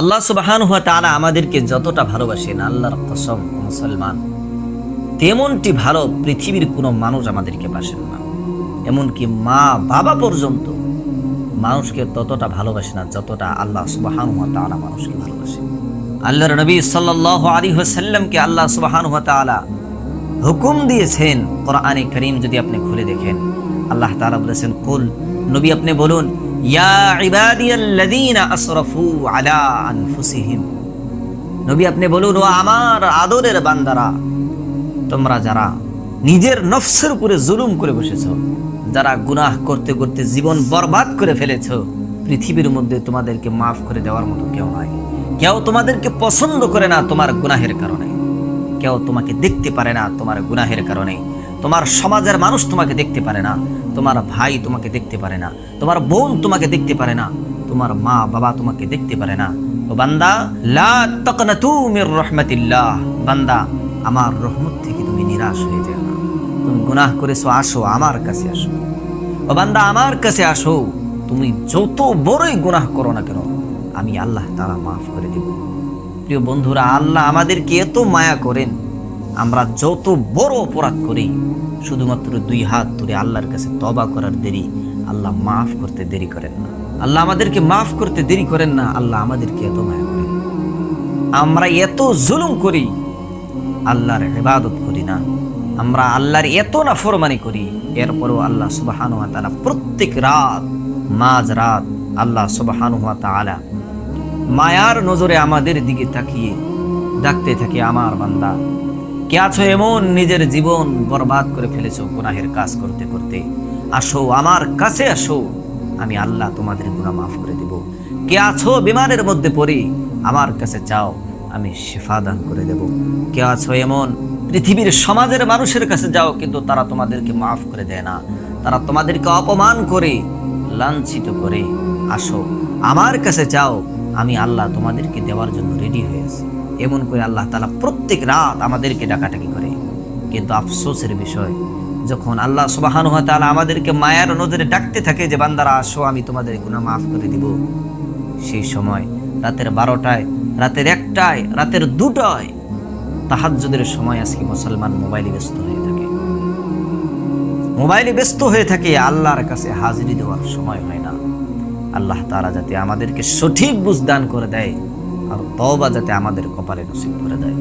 আল্লাহ সুবাহান হুয়া তারা আমাদেরকে যতটা ভালোবাসেন, আল্লাহর কসম মুসলমান। তেমনটি ভালো পৃথিবীর কোনো মানুষ আমাদেরকে বাসেন না। এমনকি মা, বাবা পর্যন্ত মানুষকে ততটা ভালোবাসে না যতটা আল্লাহ সুবাহান হুয়া তালা মানুষকে ভালোবাসে। আল্লাহর নবী সাল্লাহ আলী সাল্লামকে আল্লাহ সুবাহান হুয়া তালা হুকুম দিয়েছেন, কোরআনে করিম যদি আপনি খুলে দেখেন, আল্লাহ তাআলা বলেছেন, কুল নবী আপনি বলুন জুলুম করে বসেছো, যারা গুনাহ করতে করতে জীবন বরবাদ করে ফেলেছ, পৃথিবীর মধ্যে তোমাদেরকে মাফ করে দেওয়ার মতো কেউ নাই। কেউ তোমাদেরকে পছন্দ করে না তোমার গুনাহের কারণে। কেউ তোমাকে দেখতে পারে না তোমার গুনাহের কারণে। তোমার সমাজের মানুষ তোমাকে দেখতে পারে না, তোমার ভাই তোমাকে দেখতে পারে না, তোমার বোন তোমাকে দেখতে পারে না, তোমার মা বাবা তোমাকে দেখতে পারে না। ও বান্দা, লা তাকনাতু মির রাহমাতিল্লাহ। বান্দা, আমার রহমত থেকে তুমি নিরাশ হয়ে যাও না। তুমি গুনাহ করেছ, আসো, আমার কাছে আসো। ও বান্দা, আমার কাছে আসো। তুমি যত বড়ই গুনাহ করো না কেন, আমি আল্লাহ তারা মাফ করে দেব। প্রিয় বন্ধুরা, আল্লাহ আমাদেরকে এত মায়া করেন। আমরা যত বড় অপরাধ করি, শুধুমাত্র দুই হাত ধরে আল্লাহর কাছে তবা করার দেরি, আল্লাহ মাফ করতে দেরি করেন না। আল্লাহ আমাদেরকে মাফ করতে দেরি করেন না, আল্লাহ আমাদেরকে এত মায়া করেন। আমরা এত জুলুম করি, আল্লাহর ইবাদত করি না। আমরা আল্লাহর এত না ফরমানি করি, এরপরও আল্লাহ সুবাহানু ওয়া তাআলা প্রত্যেক রাত, মাঝ রাত আল্লাহ সুবাহানু ওয়া তাআলা মায়ার নজরে আমাদের দিকে তাকিয়ে, ডাকতে থাকে আমার বান্দা। কে আছো এমন নিজের জীবন বরবাদ করে ফেলেছো, গুনাহের কাজ করতে করতে? আসো, আমার কাছে আসো, আমি আল্লাহ তোমাদের গুনাহ মাফ করে দেব। কে আছো বিমানের মধ্যে পড়ে, আমার কাছে চাও আমি শিফা দান করে দেব। কে আছো এমন পৃথিবীর সমাজের মানুষের কাছে যাও, কিন্তু তারা তোমাদেরকে মাফ করে দেয় না। তারা তোমাদেরকে অপমান করে, লাঞ্ছিত করে। আসো, আমার কাছে চাও আমি আল্লাহ তোমাদেরকে দেওয়ার জন্য রেডি হয়ে আছি। এমন করে আল্লাহ তালা প্রত্যেক রাত আমাদেরকে ডাকাটাকি করে। কিন্তু আফসোসের বিষয়, যখন আল্লাহ সুবাহানু তাআলা আমাদেরকে মায়ার নজরে ডাকতে থাকে যে, বান্দারা, আসো, আমি তোমাদের গুনাহ মাফ করে দিব। সেই সময় রাতের বারোটায়, রাতের একটায়, রাতের দুটায় তাহাজ্জুদের সময় আজকে মুসলমান মোবাইলে ব্যস্ত হয়ে থাকে। মোবাইলে ব্যস্ত হয়ে থাকে, আল্লাহর কাছে হাজিরি দেওয়ার সময় হয় না। আল্লাহ তারা যাতে আমাদেরকে সঠিক বুঝদান করে দেয়। আর তওবা যাতে আমাদের কপালে নসিব করে দেয়।